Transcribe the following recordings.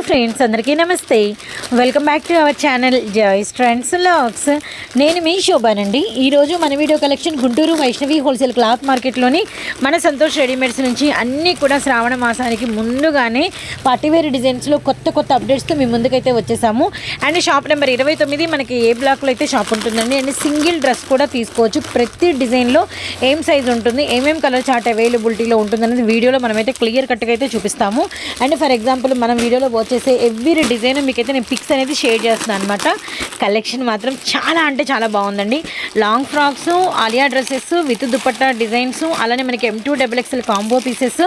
Hi friends అందరికీ నమస్తే. Welcome back to our channel Joy's trends looks నేను మీ శోభానండి. ఈరోజు మన video collection Guntur Vaishnavi wholesale cloth మార్కెట్లోని మన సంతోష్ రెడీమేడ్స్ నుంచి అన్నీ కూడా శ్రావణ మాసానికి ముందుగానే పార్టీవేర్ డిజైన్స్లో కొత్త కొత్త అప్డేట్స్తో మీ ముందుకైతే వచ్చేసాము. అండ్ షాప్ నెంబర్ ఇరవై తొమ్మిది మనకి ఏ బ్లాక్లో అయితే షాప్ ఉంటుందండి. అండ్ సింగిల్ డ్రెస్ కూడా తీసుకోవచ్చు. ప్రతి డిజైన్లో ఏం సైజ్ ఉంటుంది ఏమేం కలర్ చార్ట్ అవైలబిలిటీలో ఉంటుందనేది వీడియోలో మనమైతే క్లియర్ కట్గా అయితే చూపిస్తాము. అండ్ ఫర్ ఎగ్జాంపుల్ మనం వీడియోలో వచ్చేసే ఎవ్రీ డిజైన్ మీకైతే నేను పిక్స్ అనేది షేర్ చేస్తున్నాను అనమాట కలెక్షన్ మాత్రం చాలా అంటే చాలా బాగుందండి. Long frocks Alia dresses with dupatta designs అలానే మనకి M two double XL combo pieces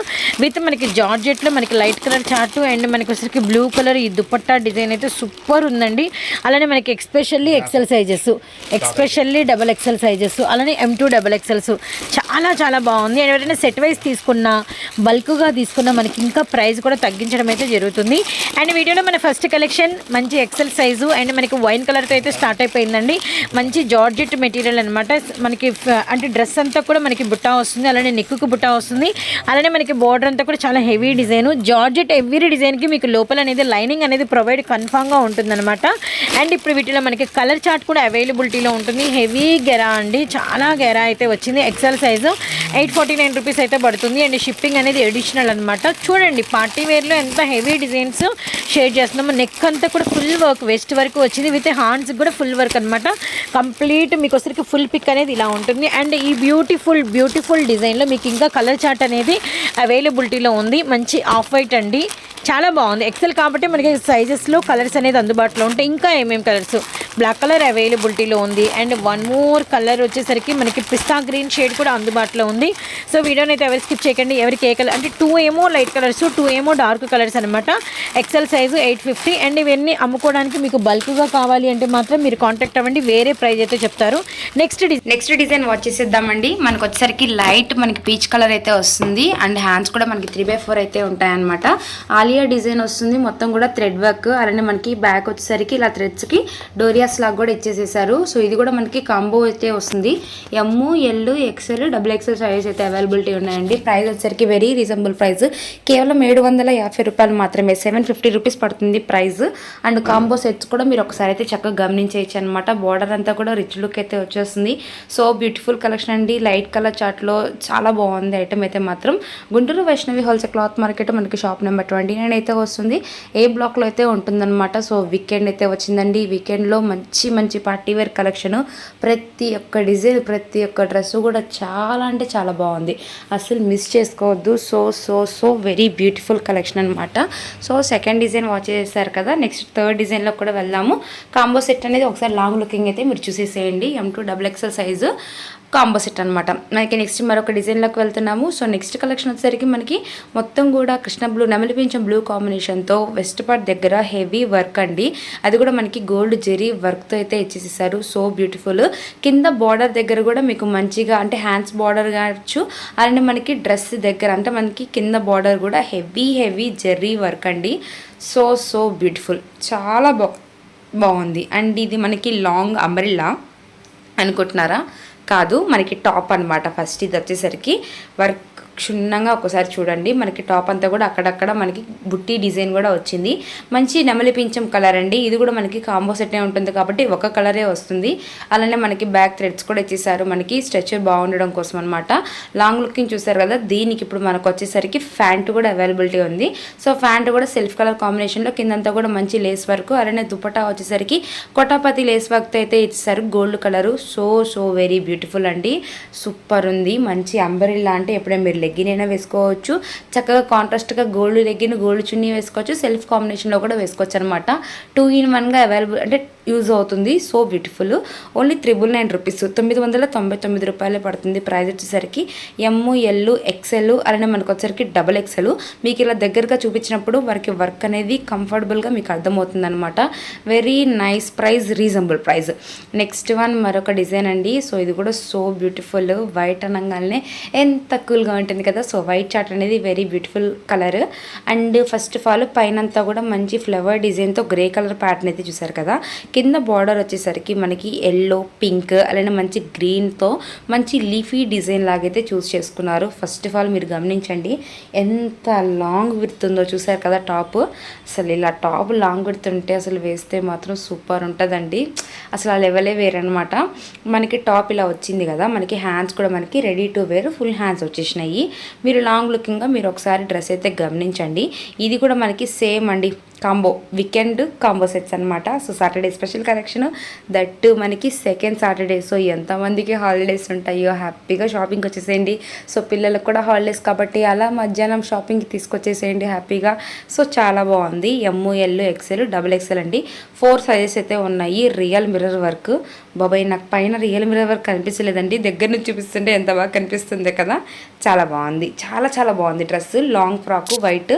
with మనకి జార్జెట్లో మనకి లైట్ కలర్ చార్ట్ అండ్ మనకి వచ్చరికి బ్లూ కలర్ ఈ దుపట్టా డిజైన్ అయితే సూపర్ ఉందండి. అలానే మనకి especially XL sizes especially double XL sizes అలానే ఎం టూ డబల్ ఎక్సెల్స్ చాలా చాలా బాగుంది. అండ్ ఎవరైనా సెట్ వైజ్ తీసుకున్నా బల్క్గా తీసుకున్నా మనకి ఇంకా ప్రైస్ కూడా తగ్గించడం అయితే జరుగుతుంది. అండ్ వీడియోలో మన ఫస్ట్ కలెక్షన్ మంచి ఎక్సెల్ సైజు అండ్ మనకి వైన్ కలర్తో అయితే స్టార్ట్ అయిపోయిందండి. మంచి జార్జెట్ మెటీరియల్ అనమాట మనకి అంటే డ్రెస్ అంతా కూడా మనకి బుట్టా వస్తుంది అలానే నెక్కుకు బుట్టా వస్తుంది అలానే మనకి బార్డర్ అంతా కూడా చాలా హెవీ డిజైన్ జార్జెట్ ఎవ్రీ డిజైన్కి మీకు లోపల అనేది లైనింగ్ అనేది ప్రొవైడ్ కన్ఫామ్గా ఉంటుందన్నమాట. అండ్ ఇప్పుడు వీటిలో మనకి కలర్ చార్ట్ కూడా అవైలబిలిటీలో ఉంటుంది. హెవీ గెరా అండి. చాలా గెరా అయితే వచ్చింది XL size eight forty nine rupees అయితే పడుతుంది. అండ్ షిప్పింగ్ అనేది అడిషనల్ అనమాట చూడండి పార్టీ వేర్లో ఎంత హెవీ డిజైన్స్ షేర్ చేస్తున్నాము నెక్ అంతా కూడా ఫుల్ వర్క్ వెస్ట్ వరకు వచ్చింది. విత్ హ్యాండ్స్ కూడా ఫుల్ వర్క్ అనమాట కంప్లీట్ మీకు వచ్చరికి ఫుల్ పిక్ అనేది ఇలా ఉంటుంది. అండ్ ఈ బ్యూటిఫుల్ బ్యూటిఫుల్ డిజైన్లో మీకు ఇంకా కలర్ చార్ట్ అనేది అవైలబిలిటీలో ఉంది. మంచి ఆఫ్ వైట్ అండి. చాలా బాగుంది. ఎక్సెల్ కాబట్టి మనకి సైజెస్లో కలర్స్ అనేది అందుబాటులో ఉంటాయి. ఇంకా ఏమేమి కలర్స్ బ్లాక్ కలర్ అవైలబిలిటీలో ఉంది. అండ్ వన్ మోర్ కలర్ వచ్చేసరికి మనకి పిస్తా గ్రీన్ షేడ్ కూడా అందుబాటులో ఉంది. సో వీడియోని అయితే ఎవరు స్కిప్ చేయకండి. ఎవరికి ఏ కలర్ అంటే టూ ఏమో లైట్ కలర్స్ టూ ఏమో డార్క్ కలర్స్ అనమాట XL size eight fifty and ఇవన్నీ అమ్ముకోవడానికి మీకు బల్క్గా కావాలి అంటే మాత్రం మీరు కాంటాక్ట్ అవ్వండి. వేరే ప్రైస్ అయితే చెప్తారు. నెక్స్ట్ డిజైన్ నెక్స్ట్ డిజైన్ వచ్చేసేద్దామండి మనకు వచ్చేసరికి లైట్ మనకి పీచ్ కలర్ అయితే వస్తుంది. అండ్ హ్యాండ్స్ కూడా మనకి త్రీ బై ఫోర్ అయితే ఉంటాయన్నమాట. డోరియా డిజైన్ వస్తుంది. మొత్తం కూడా థ్రెడ్ వర్క్. అలానే మనకి బ్యాక్ వచ్చేసరికి ఇలా థ్రెడ్స్కి డోరియాస్ లాగా కూడా ఇచ్చేసేసారు. సో ఇది కూడా మనకి కాంబో అయితే వస్తుంది. M L XL double XL size అయితే అవైలబిలిటీ ఉన్నాయండి. ప్రైస్ వచ్చేసరికి వెరీ రీజనబుల్ ప్రైస్ కేవలం ఏడు వందల యాభై రూపాయలు మాత్రమే. సెవెన్ ఫిఫ్టీ రూపీస్ పడుతుంది ప్రైస్ అండ్ కాంబో సెట్స్ కూడా మీరు ఒకసారి అయితే చక్కగా గమనించేయచ్చు అనమాట బార్డర్ అంతా కూడా రిచ్ లుక్ అయితే వచ్చేస్తుంది. సో బ్యూటిఫుల్ కలెక్షన్ అండి. లైట్ కలర్ చార్ట్లో చాలా బాగుంది ఐటమ్ అయితే మాత్రం. Guntur Vaishnavi wholesale cloth market మనకి షాప్ నెంబర్ ట్వంటీ నైన్ అయితే వస్తుంది. ఏ బ్లాక్లో అయితే ఉంటుందన్నమాట. సో వీకెండ్ అయితే వచ్చిందండి. వీకెండ్లో మంచి మంచి పార్టీ వేర్ కలెక్షన్ ప్రతి ఒక్క డిజైన్ ప్రతి ఒక్క డ్రెస్ కూడా చాలా అంటే చాలా బాగుంది. అసలు మిస్ చేసుకోవద్దు. So so so very beautiful collection అనమాట సో సెకండ్ డిజైన్ వాచ్ చేశారు కదా. నెక్స్ట్ థర్డ్ డిజైన్లో కూడా వెళ్దాము. కాంబో సెట్ అనేది ఒకసారి లాంగ్ లుకింగ్ అయితే మీరు చూసేసేయండి. M two double XL size combo set అనమాట మనకి నెక్స్ట్ మరొక డిజైన్లోకి వెళ్తున్నాము. సో నెక్స్ట్ కలెక్షన్ వచ్చేసరికి మనకి మొత్తం కూడా కృష్ణ బ్లూ నెమలి పింఛం బ్లూ కాంబినేషన్తో వెస్ట్ పార్ట్ దగ్గర హెవీ వర్క్ అండి. అది కూడా మనకి గోల్డ్ జెరీ వర్క్తో అయితే ఇచ్చేసేసారు. సో బ్యూటిఫుల్ కింద బార్డర్ దగ్గర కూడా మీకు మంచిగా అంటే హ్యాండ్స్ బార్డర్ కావచ్చు. అలానే మనకి డ్రెస్ దగ్గర అంటే మనకి కింద బార్డర్ కూడా హెవీ హెవీ జెర్రీ వర్క్ అండి. సో సో బ్యూటిఫుల్ చాలా బాగుంది. అండ్ ఇది మనకి లాంగ్ అంబ్రిల్లా అనుకుంటున్నారా? కాదు మనకి టాప్ అన్నమాట. ఫస్ట్ ఇది వచ్చేసరికి వర్క్ క్షుణ్ణంగా ఒకసారి చూడండి. మనకి టాప్ అంతా కూడా అక్కడక్కడ మనకి బుట్టి డిజైన్ కూడా వచ్చింది. మంచి నెమలి పింఛం కలర్ అండి. ఇది కూడా మనకి కాంబో సెట్నే ఉంటుంది కాబట్టి ఒక కలరే వస్తుంది. అలానే మనకి బ్యాక్ థ్రెడ్స్ కూడా ఇచ్చేసారు. మనకి స్ట్రెచర్ బాగుండడం కోసం అనమాట లాంగ్ లుకింగ్ చూసారు కదా దీనికి ఇప్పుడు మనకు వచ్చేసరికి ఫ్యాంట్ కూడా అవైలబిలిటీ ఉంది. సో ఫ్యాంట్ కూడా సెల్ఫ్ కలర్ కాంబినేషన్లో కిందంతా కూడా మంచి లేస్ వర్క్ అలానే దుపటా వచ్చేసరికి కొటాపతి లేస్ వర్క్తో అయితే ఇచ్చేసారు. Gold colour. So so very beautiful అండి. సూపర్ ఉంది. మంచి అంబరిల్లా అంటే ఎప్పుడైనా మీరు లెగ్గిన్ అయినా వేసుకోవచ్చు. చక్కగా కాంట్రాస్ట్గా గోల్డ్ లెగ్గిన్ గోల్డ్ చున్నీ వేసుకోవచ్చు. సెల్ఫ్ కాంబినేషన్లో కూడా వేసుకోవచ్చు అనమాట టూ ఇన్ వన్గా అవైలబుల్ అంటే యూజ్ అవుతుంది. So beautiful. Only triple nine rupees. తొమ్మిది వందల తొంభై తొమ్మిది రూపాయలే పడుతుంది ప్రైస్ వచ్చేసరికి. ఎమ్ ఎల్ ఎక్సెల్ అలానే మనకు వచ్చేసరికి డబల్ ఎక్సెల్ మీకు ఇలా దగ్గరగా చూపించినప్పుడు వారికి వర్క్ అనేది కంఫర్టబుల్గా మీకు అర్థమవుతుంది అనమాట very nice price reasonable price next one మరొక డిజైన్ అండి. సో ఇది కూడా సో బ్యూటిఫుల్ వైట్ అనగానే ఎంత కూల్గా ఉంటుంది కదా. సో వైట్ చార్ట్ అనేది very beautiful colour and first of all పైన అంతా కూడా మంచి ఫ్లవర్ డిజైన్తో గ్రే కలర్ ప్యాటర్న్ అయితే చూసారు కదా. కింద బార్డర్ వచ్చేసరికి మనకి ఎల్లో పింక్ అలానే మంచి గ్రీన్తో మంచి లీఫీ డిజైన్ లాగైతే చూస్ చేసుకున్నారు. ఫస్ట్ ఆఫ్ ఆల్ మీరు గమనించండి ఎంత లాంగ్ విడుతుందో చూసారు కదా టాప్ అసలు ఇలా టాప్ లాంగ్ విడుతుంటే అసలు వేస్తే మాత్రం సూపర్ ఉంటుందండి. అసలు ఆ లెవెలే వేరనమాట మనకి టాప్ ఇలా వచ్చింది కదా మనకి హ్యాండ్స్ కూడా మనకి ready to wear full hands వచ్చేసినాయి. మీరు లాంగ్ లుకింగ్గా మీరు ఒకసారి డ్రెస్ అయితే గమనించండి. ఇది కూడా మనకి సేమ్ అండి. కాంబో వీకెండ్ కాంబో సెట్స్ అనమాట so Saturday special collection that మనకి సెకండ్ సాటర్డే సో ఎంతమందికి హాలిడేస్ ఉంటాయో హ్యాపీగా షాపింగ్కి వచ్చేసేయండి. సో పిల్లలకు కూడా హాలిడేస్ కాబట్టి అలా మధ్యాహ్నం షాపింగ్కి తీసుకొచ్చేసేయండి హ్యాపీగా సో చాలా బాగుంది. M L XL double XL అండి. ఫోర్ సైజెస్ అయితే ఉన్నాయి. రియల్ మిర్రర్ వర్క్ బాబాయ్ నాకు పైన రియల్ మిర్రర్ వర్క్ కనిపించలేదండి. దగ్గర నుంచి చూపిస్తుంటే ఎంత బాగా కనిపిస్తుంది కదా. చాలా బాగుంది. చాలా చాలా బాగుంది డ్రెస్. లాంగ్ ఫ్రాక్ వైట్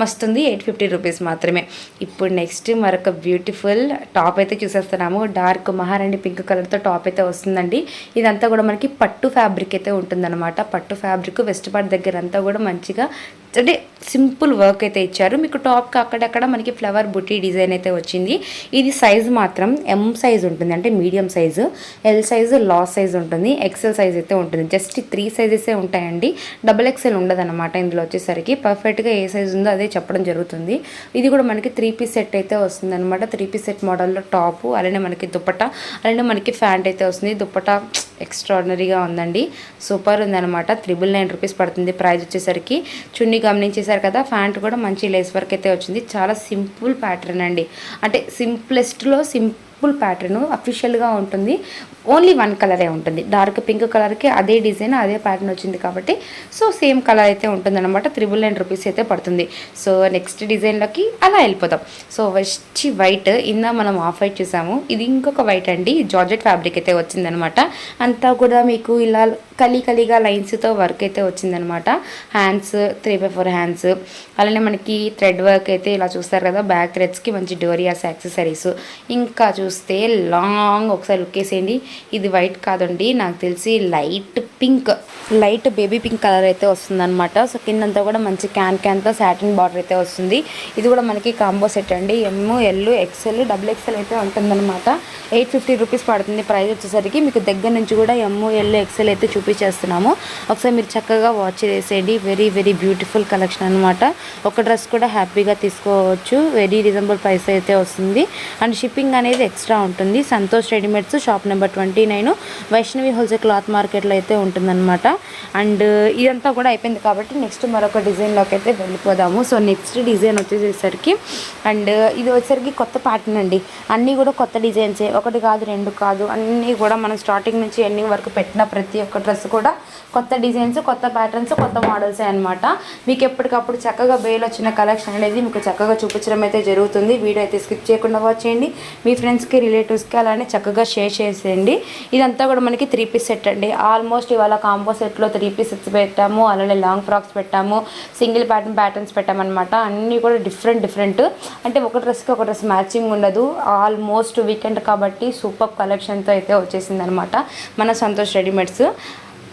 మస్తుంది ఎయిట్ ఫిఫ్టీ రూపీస్ మాత్రమే. ఇప్పుడు నెక్స్ట్ మరొక బ్యూటిఫుల్ టాప్ అయితే చూసేస్తున్నాము. డార్క్ మహారాణి పింక్ కలర్తో టాప్ అయితే వస్తుందండి. ఇదంతా కూడా మనకి పట్టు ఫ్యాబ్రిక్ అయితే ఉంటుందన్నమాట. పట్టు ఫ్యాబ్రిక్ వెస్ట్ పార్ట్ దగ్గర అంతా కూడా మంచిగా అంటే సింపుల్ వర్క్ అయితే ఇచ్చారు. మీకు టాప్కి అక్కడక్కడ మనకి ఫ్లవర్ బుట్టి డిజైన్ అయితే వచ్చింది. ఇది సైజ్ మాత్రం ఎం సైజ్ ఉంటుంది. అంటే మీడియం సైజు. ఎల్ సైజు లాస్ సైజ్ ఉంటుంది. ఎక్సెల్ సైజ్ అయితే ఉంటుంది. జస్ట్ త్రీ సైజెసే ఉంటాయండి. డబుల్ ఎక్సెల్ ఉండదన్నమాట ఇందులో వచ్చేసరికి. పర్ఫెక్ట్గా ఏ సైజ్ ఉందో అదే చెప్పడం జరుగుతుంది. ఇది కూడా మనకి త్రీ పీస్ సెట్ అయితే వస్తుంది అనమాట త్రీ పీస్ సెట్ మోడల్లో టాపు అలానే మనకి దుప్పట అలానే మనకి ఫ్యాంట్ అయితే వస్తుంది. దుప్పట ఎక్స్ట్రాడినరీగా ఉందండి. సూపర్ ఉందన్నమాట. త్రిబుల్ నైన్ రూపీస్ పడుతుంది. ప్రైస్ వచ్చేసరికి. చున్నీ గమనించేశారు కదా ఫ్యాంట్ కూడా మంచి లేస్ వర్క్ అయితే వచ్చింది. చాలా సింపుల్ ప్యాటర్న్ అండి. అంటే సింప్లెస్ట్లో సింపుల్ ప్యాటర్న్ అఫీషియల్గా ఉంటుంది. ఓన్లీ వన్ కలరే ఉంటుంది. డార్క్ పింక్ కలర్కి అదే డిజైన్ అదే ప్యాటర్న్ వచ్చింది కాబట్టి సో సేమ్ కలర్ అయితే ఉంటుంది అనమాట త్రిబుల్ నైన్ రూపీస్ అయితే పడుతుంది. సో నెక్స్ట్ డిజైన్లోకి అలా వెళ్ళిపోతాం సో వచ్చి వైట్ ఇందా మనం ఆఫ్ వైట్ చూసాము. ఇది ఇంకొక వైట్ అండి. జార్జెట్ ఫ్యాబ్రిక్ అయితే వచ్చిందనమాట అంతా కూడా మీకు ఇలా కలీ కలీగా లైన్స్తో వర్క్ అయితే వచ్చిందనమాట. Hands three by four hands అలానే మనకి థ్రెడ్ వర్క్ అయితే ఇలా చూస్తారు కదా బ్యాక్ థ్రెడ్స్కి మంచి డోరియాస్ యాక్సెసరీస్ ఇంకా చూస్తే లాంగ్ ఒకసారి లుక్ వేసేయండి. ఇది వైట్ కాదండి నాకు తెలిసి light pink light baby pink colour అయితే వస్తుందన్నమాట సో కిందంతా కూడా మంచి క్యాన్ క్యాన్తో సాటిన్ బార్డర్ అయితే వస్తుంది. ఇది కూడా మనకి కాంబో సెట్ అండి. M L XL double XL అయితే ఉంటుందన్నమాట ఎయిట్ ఫిఫ్టీ రూపీస్ పడుతుంది. ప్రైస్ వచ్చేసరికి మీకు దగ్గర నుంచి కూడా ఎమ్ ఎల్ ఎక్స్ఎల్ అయితే చూపించేస్తున్నాము. ఒకసారి మీరు చక్కగా వాచ్ చేసేయండి. వెరీ వెరీ బ్యూటిఫుల్ కలెక్షన్ అనమాట ఒక డ్రెస్ కూడా హ్యాపీగా తీసుకోవచ్చు. వెరీ రీజనబుల్ ప్రైస్ అయితే వస్తుంది. అండ్ షిప్పింగ్ అనేది ఎక్స్ట్రా ఉంటుంది. Santosh readymades shop number twenty nine Vaishnavi wholesale cloth మార్కెట్లో అయితే ఉంటుందన్నమాట. అండ్ ఇదంతా కూడా అయిపోయింది కాబట్టి నెక్స్ట్ మరొక డిజైన్లోకి అయితే వెళ్ళిపోదాము. సో నెక్స్ట్ డిజైన్ వచ్చేసేసరికి అండ్ ఇది వచ్చేసరికి కొత్త ప్యాటర్న్ అండి. అన్నీ కూడా కొత్త డిజైన్సే. ఒకటి కాదు రెండు కాదు అన్నీ కూడా మనం స్టార్టింగ్ నుంచి ఎండింగ్ వరకు పెట్టిన ప్రతి ఒక్క డ్రెస్ కూడా కొత్త డిజైన్స్ కొత్త ప్యాటర్న్స్ కొత్త మోడల్సే అనమాట మీకు ఎప్పటికప్పుడు చక్కగా బేల్ వచ్చిన కలెక్షన్ అనేది మీకు చక్కగా చూపించడం అయితే జరుగుతుంది. వీడియో అయితే స్కిప్ చేయకుండా వాచ్ చేయండి. మీ ఫ్రెండ్స్కి రిలేటివ్స్కి అలానే చక్కగా షేర్ చేసేయండి. ఇదంతా కూడా మనకి త్రీ పీస్ సెట్ అండి. ఆల్మోస్ట్ ఇవాళ కాంబో సెట్లో త్రీ పీస్ సెట్స్ పెట్టాము. అలానే లాంగ్ ఫ్రాక్స్ పెట్టాము. సింగిల్ ప్యాటర్న్ ప్యాటర్న్స్ పెట్టామన్నమాట. అన్నీ కూడా డిఫరెంట్ డిఫరెంట్ అంటే ఒక డ్రెస్కి ఒక డ్రెస్ మ్యాచింగ్ ఉండదు. ఆల్మోస్ట్ వీకెండ్ కాబట్టి సూపర్ కలెక్షన్తో అయితే వచ్చేసింది అనమాట మన Santosh readymades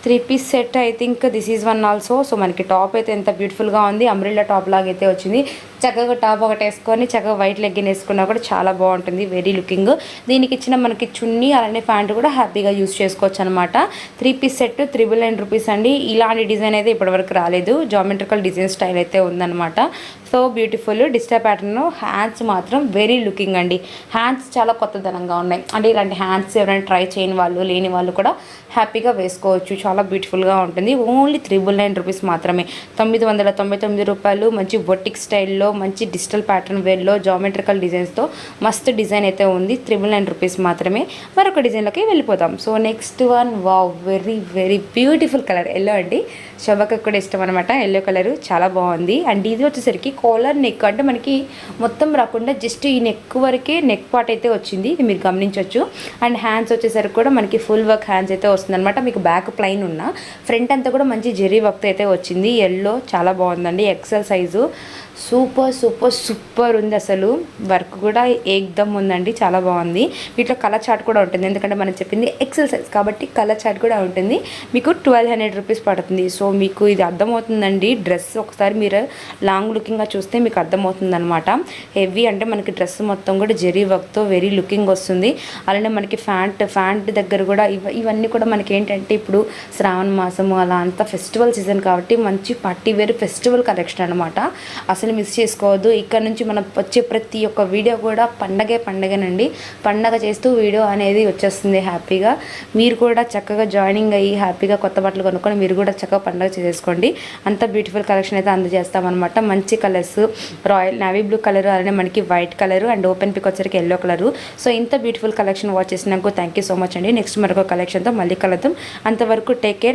three piece set I think this is one also so మనకి టాప్ అయితే ఎంత బ్యూటిఫుల్గా ఉంది. అమ్రిల్లా టాప్ లాగా అయితే వచ్చింది. చక్కగా టాప్ ఒకటి వేసుకొని చక్కగా వైట్ లెగ్గిన్ వేసుకున్నా కూడా చాలా బాగుంటుంది. వెరీ లుకింగ్ దీనికి ఇచ్చిన మనకి చున్నీ అలానే ప్యాంట్ కూడా హ్యాపీగా యూస్ చేసుకోవచ్చు అనమాట three piece set triple nine rupees అండి. ఇలాంటి డిజైన్ అయితే ఇప్పటివరకు రాలేదు. జామెట్రికల్ డిజైన్ స్టైల్ అయితే ఉందన్నమాట. So beautiful digital pattern hands మాత్రం వెరీ లుకింగ్ అండి. హ్యాండ్స్ చాలా కొత్తదనంగా ఉన్నాయి. అంటే ఇలాంటి హ్యాండ్స్ ఎవరైనా ట్రై చేయని వాళ్ళు లేని వాళ్ళు కూడా హ్యాపీగా వేసుకోవచ్చు. చాలా బ్యూటిఫుల్గా ఉంటుంది. ఓన్లీ త్రిబుల్ నైన్ రూపీస్ మాత్రమే. తొమ్మిది వందల తొంభై తొమ్మిది రూపాయలు మంచి బొటిక్ స్టైల్లో మంచి డిజిటల్ ప్యాటర్న్ వేర్లో జామెట్రికల్ డిజైన్స్తో మస్తు డిజైన్ అయితే ఉంది. త్రిబుల్ నైన్ రూపీస్ మాత్రమే. మరొక డిజైన్లోకి వెళ్ళిపోతాం so next one wow! Very very beautiful colour. Yellow అండి. శోభకు కూడా ఇష్టం అనమాట ఎల్లో కలర్ చాలా బాగుంది. అండ్ ఇది వచ్చేసరికి కాలర్ నెక్ అంటే మనకి మొత్తం రాకుండా జస్ట్ ఈ నెక్ వరకే నెక్ పార్ట్ అయితే వచ్చింది. ఇది మీరు గమనించవచ్చు అండ్ హ్యాండ్స్ వచ్చేసరికి కూడా మనకి ఫుల్ వర్క్ హ్యాండ్స్ అయితే వస్తుందన్నమాట. మీకు బ్యాక్ ప్లైన్ ఉన్న ఫ్రంట్ అంతా కూడా మంచి జెరీ వర్క్ అయితే వచ్చింది. ఎల్లో చాలా బాగుందండి. XL size super super super ఉంది అసలు. వర్క్ కూడా ఏకదమ్ ఉందండి. చాలా బాగుంది. వీటిలో కలర్ చార్ట్ కూడా ఉంటుంది. ఎందుకంటే మనం చెప్పింది ఎక్సెల్ సైజ్ కాబట్టి కలర్ చార్ట్ కూడా ఉంటుంది. మీకు ట్వెల్వ్ హండ్రెడ్ రూపీస్ పడుతుంది. సో మీకు ఇది అర్థమవుతుందండి. డ్రెస్ ఒకసారి మీరు లాంగ్ లుకింగ్గా చూస్తే మీకు అర్థమవుతుంది అనమాట హెవీ అంటే మనకి డ్రెస్ మొత్తం కూడా జెరీ వర్క్తో వెరీ లుకింగ్ వస్తుంది. అలానే మనకి ఫ్యాంట్ ఫ్యాంట్ దగ్గర కూడా ఇవ ఇవన్నీ కూడా మనకి ఏంటంటే ఇప్పుడు శ్రావణ మాసము అలా అంతా ఫెస్టివల్ సీజన్ కాబట్టి మంచి పార్టీ వేర్ ఫెస్టివల్ కలెక్షన్ అనమాట అసలు మిస్ చేసుకోవద్దు. ఇక్కడ నుంచి మనం వచ్చే ప్రతి ఒక్క వీడియో కూడా పండగే పండగనండి. పండగ చేస్తూ వీడియో అనేది వచ్చేస్తుంది హ్యాపీగా మీరు కూడా చక్కగా జాయినింగ్ అయ్యి హ్యాపీగా కొత్త బట్టలు కొనుక్కొని మీరు కూడా చక్కగా పండగ చేసుకోండి అంత బ్యూటిఫుల్ కలెక్షన్ అయితే అందజేస్తామన్నమాట. మంచి colours. Royal navy blue colour అలానే మనకి white colour and open pick వచ్చరికి ఎల్లో కలర్. సో ఇంత బ్యూటిఫుల్ కలెక్షన్ వాచ్ చేసినందుకు థ్యాంక్ యూ సో మచ్ అండి. నెక్స్ట్ మరొక కలెక్షన్తో మళ్ళీ కలుద్దాం. అంతవరకు టేక్ కేర్.